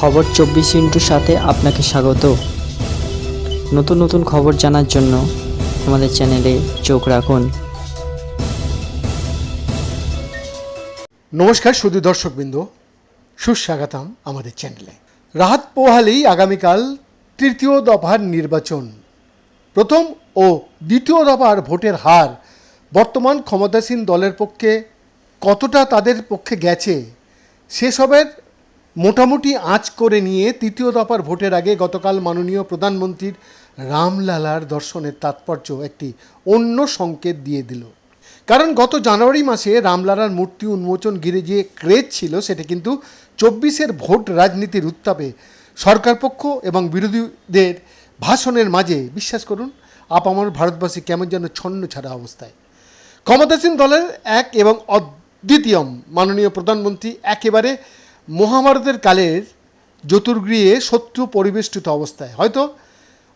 খবর চব্বিশ ইন্টুর সাথে আপনাকে স্বাগত। নতুন নতুন খবর জানার জন্য আমাদের চ্যানেলে চোখ রাখুন। নমস্কার শুধু দর্শকবৃন্দ, সুস্বাগতম আমাদের চ্যানেলে। রাহাত পোহালেই আগামীকাল তৃতীয় দফার নির্বাচন। প্রথম ও দ্বিতীয় দফার ভোটের হার বর্তমান ক্ষমতাসীন দলের পক্ষে কতটা তাদের পক্ষে গেছে, সেসবের মোটামুটি আঁচ করে নিয়ে তৃতীয় দফার ভোটের আগে গতকাল মাননীয় প্রধানমন্ত্রীর রামলালার দর্শনের তাৎপর্য একটি অন্য সংকেত দিয়ে দিল। কারণ গত জানুয়ারি মাসে রামলালার মূর্তি উন্মোচন ঘিরে যে ক্রেজ ছিল, সেটা কিন্তু চব্বিশের ভোট রাজনীতির উত্তাপে সরকারপক্ষ এবং বিরোধীদের ভাষণের মাঝে, বিশ্বাস করুন, আপামর ভারতবাসী কেমন যেন ছন্ন ছাড়া অবস্থায়। ক্ষমতাসীন দলের এক এবং অদ্বিতীয় মাননীয় প্রধানমন্ত্রী একেবারে মহাভারতের কালের চতুর্গৃহে শত্রু পরিবেষ্টিত অবস্থায়। হয়তো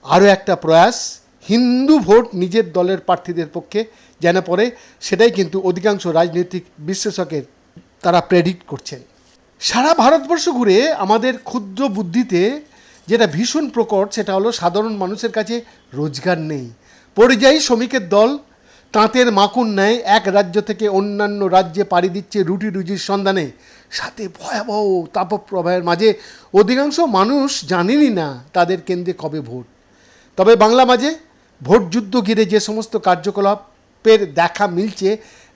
আরও একটা প্রয়াস, হিন্দু ভোট নিজের দলের প্রার্থীদের পক্ষে যেন পড়ে, সেটাই কিন্তু অধিকাংশ রাজনৈতিক বিশ্লেষকের তারা প্রেডিক্ট করছেন। সারা ভারতবর্ষ ঘুরে আমাদের ক্ষুদ্র বুদ্ধিতে যেটা ভীষণ প্রকট, সেটা হলো সাধারণ মানুষের কাছে রোজগার নেই। পরিযায়ী শ্রমিকের দল তাঁতের মাকুন নেয় এক রাজ্য থেকে অন্যান্য রাজ্যে পাড়ি দিচ্ছে রুটি রুজির সন্ধানে। সাথে ভয়াবহ তাপপ্রবাহের মাঝে অধিকাংশ মানুষ জানেনই না তাদের কেন্দ্রে কবে ভোট। তবে বাংলা মাঝে ভোট যুদ্ধ ঘিরে যে সমস্ত কার্যকলাপের দেখা মিলছে,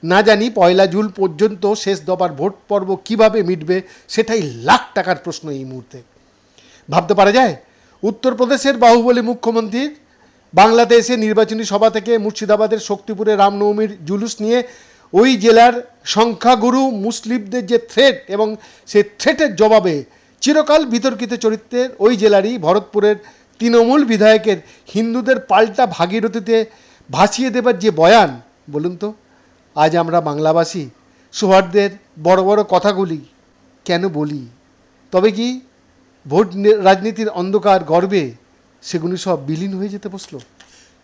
না জানি পয়লা জুন পর্যন্ত শেষ দফার ভোট পর্ব কীভাবে মিটবে, সেটাই লাখ টাকার প্রশ্ন এই মুহূর্তে। ভাবতে পারা যায়, উত্তরপ্রদেশের বাহুবলী মুখ্যমন্ত্রীর এসে নির্বাচনী সভা থেকে মুর্শিদাবাদের শক্তিপুরে রামনবমীর জুলুস নিয়ে ওই জেলার সংখ্যাগুরু মুসলিমদের যে থ্রেট এবং সেই থ্রেটের জবাবে চিরকাল বিতর্কিত চরিত্রের ওই জেলারই ভরতপুরের তৃণমূল বিধায়কের হিন্দুদের পাল্টা ভাগীরথীতে ভাসিয়ে দেবার যে বয়ান, বলুন তো, আজ আমরা বাংলাভাষী সৌহার্দ্যের বড় বড় কথাগুলি কেন বলি? তবে কি ভোট রাজনীতির অন্ধকার গর্বে সেগুলি সব বিলীন হয়ে যেতে বসল।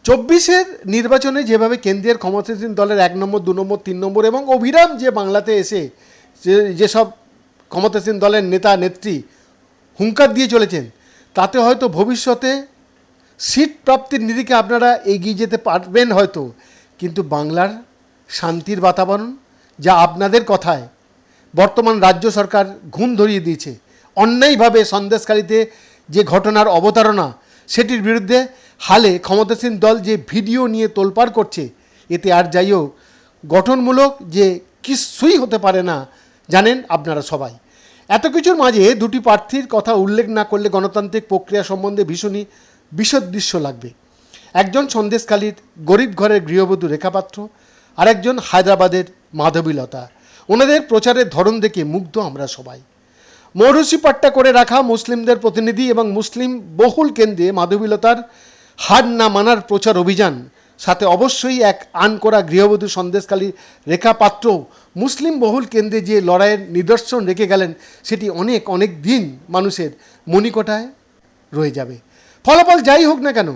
চব্বিশের নির্বাচনে যেভাবে কেন্দ্রের ক্ষমতাসীন দলের এক নম্বর, দু নম্বর, তিন নম্বর এবং অভিরাম যে বাংলাতে এসে যে যেসব ক্ষমতাসীন দলের নেতা, নেত্রী হুঙ্কার দিয়ে চলেছেন, তাতে হয়তো ভবিষ্যতে সিট প্রাপ্তির নিরিখে আপনারা এগিয়ে যেতে পারবেন হয়তো। কিন্তু বাংলার শান্তির বাতাবরণ যা আপনাদের কথায় বর্তমান রাজ্য সরকার ঘুম ধরিয়ে দিয়েছে, অন্যায়ভাবে সন্দেশকারীতে যে ঘটনার অবতারণা সেটির বিরুদ্ধে হালে ক্ষমতাসীন দল যে ভিডিও নিয়ে তোলপাড় করছে, এতে আর যাই হোক গঠনমূলক যে কিছুই হতে পারে না, জানেন আপনারা সবাই। এত কিছুর মাঝে দুটি প্রার্থীর কথা উল্লেখ না করলে গণতান্ত্রিক প্রক্রিয়া সম্বন্ধে ভীষণই বিশদ দৃশ্য লাগবে। একজন সন্দেশকালীর গরিব ঘরের গৃহবধূ রেখাপাত্র আর একজন হায়দ্রাবাদের মাধবীলতা। ওনাদের প্রচারের ধরন দেখে মুগ্ধ আমরা সবাই। মৌরসি পাট্টা করে রাখা মুসলিমদের প্রতিনিধি এবং মুসলিম বহুল কেন্দ্রে মাধবীলতার হার না মানার প্রচার অভিযান। সাথে অবশ্যই এক আন করা গৃহবধূ সন্দেশকালী রেখা পাত্র মুসলিম বহুল কেন্দ্রে যে লড়াইয়ের নিদর্শন রেখে গেলেন, সেটি অনেক অনেক দিন মানুষের মণিকটায় রয়ে যাবে। ফলাফল যাই হোক না কেন,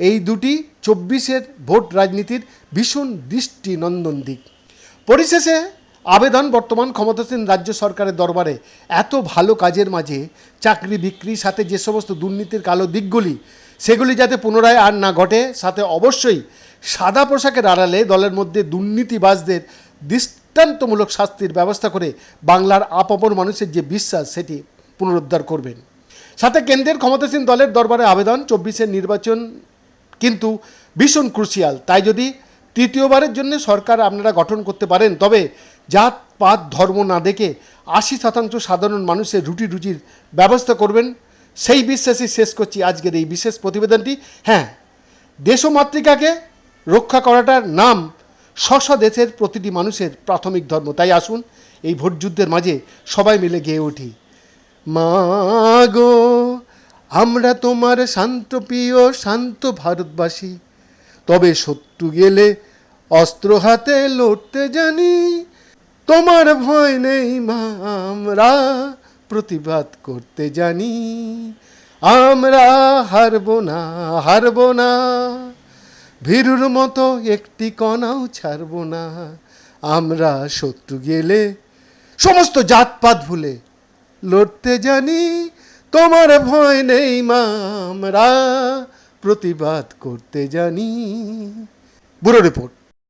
এই দুটি চব্বিশের ভোট রাজনীতির ভীষণ দৃষ্টিনন্দন দিক। পরিশেষে আবেদন বর্তমান ক্ষমতাসীন রাজ্য সরকারের দরবারে এত ভালো কাজের মাঝে চাকরি বিক্রির সাথে যে সমস্ত দুর্নীতির কালো দিকগুলি, সেগুলি যাতে পুনরায় আর না ঘটে, সাথে অবশ্যই সাদা পোশাকের আড়ালে দলের মধ্যে দুর্নীতিবাজদের দৃষ্টান্তমূলক শাস্তির ব্যবস্থা করে বাংলার আপাপর মানুষের যে বিশ্বাস, সেটি পুনরুদ্ধার করবেন। সাথে কেন্দ্রের ক্ষমতাসীন দলের দরবারে আবেদন, চব্বিশের নির্বাচন কিন্তু ভীষণ ক্রুশিয়াল তাই যদি তৃতীয়বারের জন্য সরকার আপনারা গঠন করতে পারেন, তবে জাত পাত ধর্ম না দেখে আশি শতাংশ সাধারণ মানুষের রুটি রুজির ব্যবস্থা করবেন। সেই বিশ্বাসই শেষ করছি আজকের এই বিশেষ প্রতিবেদনটি। হ্যাঁ দেশ ও মাতৃকাকে রক্ষা করাটার নাম স্ব দেশের প্রতিটি মানুষের প্রাথমিক ধর্ম। তাই আসুন, এই ভোট যুদ্ধের মাঝে সবাই মিলে গেয়ে উঠি। মা গো, আমরা তোমার শান্ত, প্রিয়, শান্ত ভারতবাসী। তবে শত্রু গেলে অস্ত্র হাতে লড়তে জানি, তোমার ভয় নেই মা, আমরা প্রতিবাদ করতে জানি। আমরা হারবো না হারবো না, ভীরুর মতো একটি কণাও ছাড়বো না। আমরা শত্রু গেলে, সমস্ত জাতপাত ভুলে লড়তে জানি, তোমার ভয় নেই মা, আমরা প্রতিবাদ করতে জানি। Bureau report.